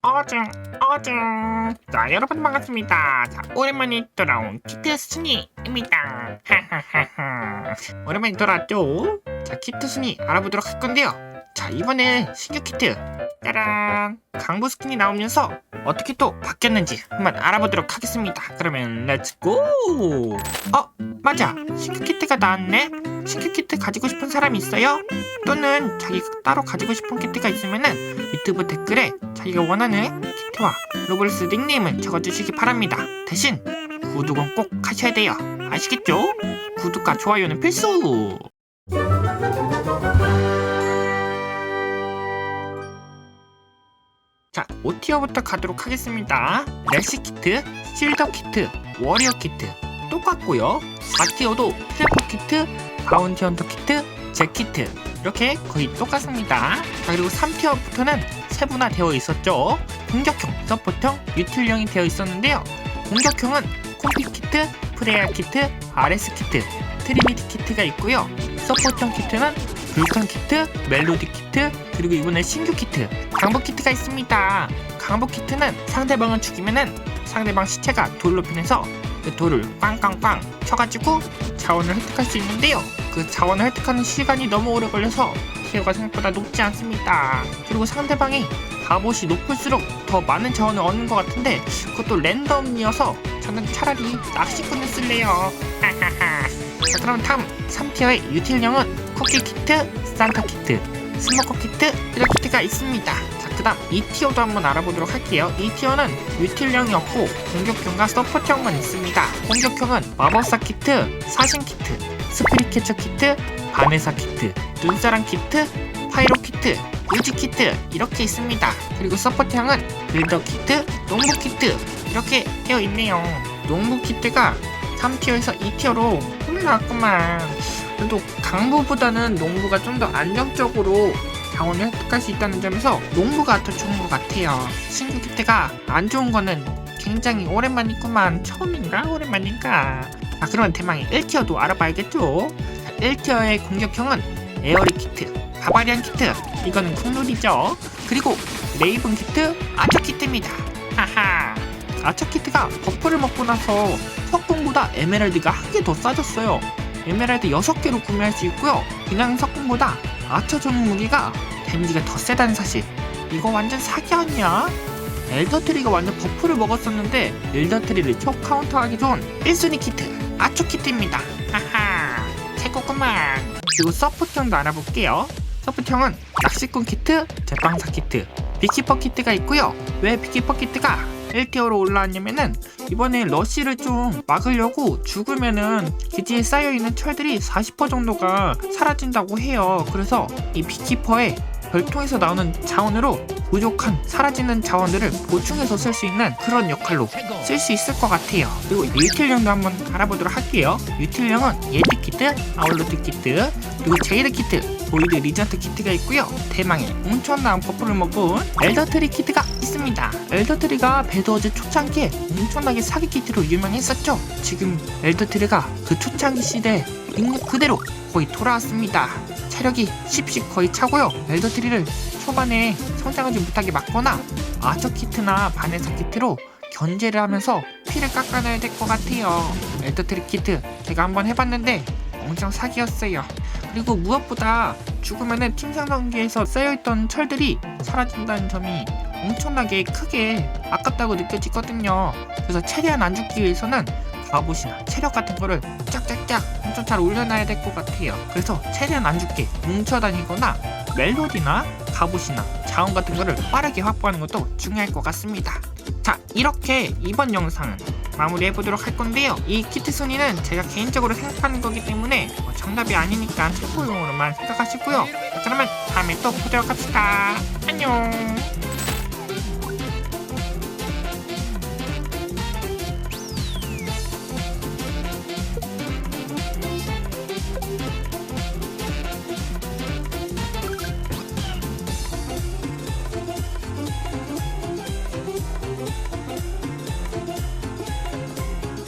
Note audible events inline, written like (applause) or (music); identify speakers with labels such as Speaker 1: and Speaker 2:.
Speaker 1: 어증 어증 자 여러분 반갑습니다. 자 오랜만에 돌아온 키트 순이입니다. 오랜만에 돌아왔죠? 자 키트 순이 알아보도록 할 건데요. 자 이번에 신규 키트. 짜란. 강부 스킨이 나오면서 어떻게 또 바뀌었는지 한번 알아보도록 하겠습니다 그러면 렛츠고 어 맞아 신규 키트가 나왔네 신규 키트 가지고 싶은 사람이 있어요? 또는 자기가 따로 가지고 싶은 키트가 있으면 은 유튜브 댓글에 자기가 원하는 키트와 로블스 닉네임을 적어주시기 바랍니다. 대신 구독은 꼭 하셔야 돼요. 아시겠죠? 구독과 좋아요는 필수! 자, 5티어부터 가도록 하겠습니다. 래시 키트, 실더 키트, 워리어 키트 똑같고요. 4티어도 트래퍼 키트, 바운티 헌터 키트, 잭 키트 이렇게 거의 똑같습니다. 자, 그리고 3티어부터는 세분화되어 있었죠. 공격형, 서포트형, 유틸형이 되어 있었는데요. 공격형은 콤피 키트, 프레야 키트, RS 키트, 트리니티 키트가 있고요. 서포트형 키트는 불칸 키트, 멜로디 키트, 그리고 이번에 신규 키트, 강복 키트가 있습니다. 강복 키트는 상대방을 죽이면은 상대방 시체가 돌로 변해서 그 돌을 꽝꽝꽝 쳐가지고 자원을 획득할 수 있는데요. 그 자원을 획득하는 시간이 너무 오래 걸려서 티어가 생각보다 높지 않습니다. 그리고 상대방이 갑옷이 높을수록 더 많은 자원을 얻는 것 같은데 그것도 랜덤이어서 저는 차라리 낚시꾼을 쓸래요. (laughs) 자 그럼 다음 3티어의 유틸형은 쿠키 키트, 산타 키트, 스모커 키트, 이런 키트가 있습니다. 자 그 다음 2티어도 한번 알아보도록 할게요. 2티어는 유틸형이었고 공격형과 서포트형만 있습니다. 공격형은 마법사 키트, 사신 키트, 스피릿 캐쳐 키트, 바네사 키트, 눈사람 키트, 파이로 키트, 유지 키트 이렇게 있습니다. 그리고 서포트형은 빌더 키트, 농부 키트 이렇게 되어 있네요. 농부 키트가 3티어에서 2티어로 올라왔구만. 그래도 강부보다는 농부가 좀 더 안정적으로 자원을 획득할 수 있다는 점에서 농부가 더 좋은 것 같아요. 신규 키트가 안 좋은 거는 굉장히 오랜만이구만. 처음인가? 오랜만인가? 아 그러면 대망의 1티어도 알아봐야겠죠? 1티어의 공격형은 에어리 키트, 바바리안 키트, 이거는 국룰이죠. 그리고 레이븐 키트, 아처 키트입니다. 하하. 아처 키트가 버프를 먹고 나서 석궁보다 에메랄드가 한 개 더 싸졌어요. 에메랄드 6개로 구매할 수 있고요. 그냥 석궁보다 전문 무기가 데미지가 더 세다는 사실. 이거 완전 사기 아니야? 엘더트리가 완전 버프를 먹었었는데 엘더트리를 초 카운터하기 좋은 1순위 키트 아초 키트입니다 하하 최고구만 그리고 서포트형도 알아볼게요 서포트형은 낚시꾼 키트, 제빵사 키트, 비키퍼 키트가 있고요. 왜 비키퍼 키트가 1티어로 올라왔냐면은 이번에 러쉬를 좀 막으려고 죽으면은 기지에 쌓여있는 철들이 40% 정도가 사라진다고 해요. 그래서 이 비키퍼에 별통에서 나오는 자원으로 부족한 사라지는 자원들을 보충해서 쓸 수 있는 그런 역할로 쓸 수 있을 것 같아요. 그리고 유틸령도 한번 알아보도록 할게요. 유틸령은 예드 키트, 아울러트 키트, 그리고 제이드 키트, 보이드 리전트 키트가 있고요. 대망의 엄청난 버프를 먹은 엘더트리 키트가 있습니다. 엘더트리가 배드워즈 초창기에 엄청나게 사기 키트로 유명했었죠. 지금 엘더트리가 그 초창기 시대 능력 그대로 거의 돌아왔습니다. 체력이 10씩 거의 차고요. 엘더트리를 초반에 성장하지 못하게 막거나 아처 키트나 바네사 키트로 견제를 하면서 피를 깎아내야 될 것 같아요. 엘더트리 키트 제가 한번 해봤는데 엄청 사기였어요. 그리고 무엇보다 죽으면은 팀 상성기에서 쌓여있던 철들이 사라진다는 점이 엄청나게 크게 아깝다고 느껴지거든요. 그래서 최대한 안 죽기 위해서는 갑옷이나 체력 같은 거를 짝짝짝 엄청 잘 올려놔야 될 것 같아요. 그래서 최대한 안 죽게 뭉쳐다니거나 멜로디나 갑옷이나 자원 같은 거를 빠르게 확보하는 것도 중요할 것 같습니다. 자 이렇게 이번 영상은 마무리해 보도록 할 건데요. 이 키트 순위는 제가 개인적으로 생각하는 거기 때문에 뭐 정답이 아니니까 참고용으로만 생각하시고요. 자, 그러면 다음에 또 보도록 합시다. 안녕.